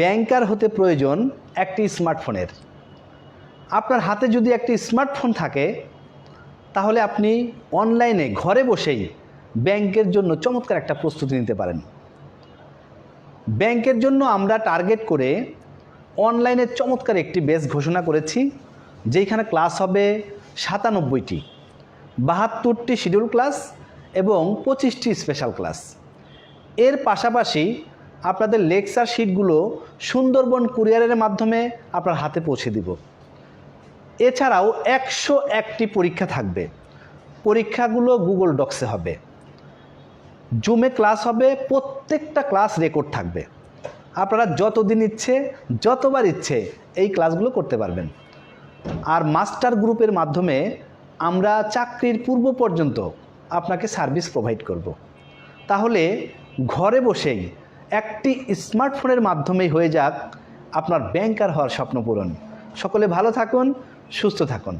ব্যাংকার হতে প্রয়োজন একটি স্মার্টফোনের। আপনার হাতে যদি একটি স্মার্টফোন থাকে, তাহলে আপনি অনলাইনে ঘরে বসেই ব্যাংকের জন্য চমৎকার একটা প্রস্তুতি নিতে পারেন। ব্যাংকের জন্য আমরা টার্গেট করে অনলাইনে চমৎকার একটি বেস ঘোষণা করেছি যেখানে ক্লাস হবে সাতানব্বইটি, বাহাত্তরটি শিডিউল ক্লাস এবং পঁচিশটি স্পেশাল ক্লাস। এর পাশাপাশি আপনাদের লেকচার শিটগুলো সুন্দরবন কুরিয়ারের মাধ্যমে আপনার হাতে পৌঁছে দিব। এছাড়াও একশো একটি পরীক্ষা থাকবে। পরীক্ষাগুলো গুগল ডক্সে হবে। জুমে ক্লাস হবে, প্রত্যেকটা ক্লাস রেকর্ড থাকবে। আপনারা যতদিন ইচ্ছে, যতবার ইচ্ছে এই ক্লাসগুলো করতে পারবেন। আর মাস্টার গ্রুপের মাধ্যমে আমরা চাকরির পূর্ব পর্যন্ত আপনাকে সার্ভিস প্রোভাইড করব। তাহলে ঘরে বসেই একটি স্মার্টফোনের মাধ্যমেই হয়ে যাক আপনার ব্যাংকার হওয়ার স্বপ্ন পূরণ। সকলে ভালো থাকুন, সুস্থ থাকুন।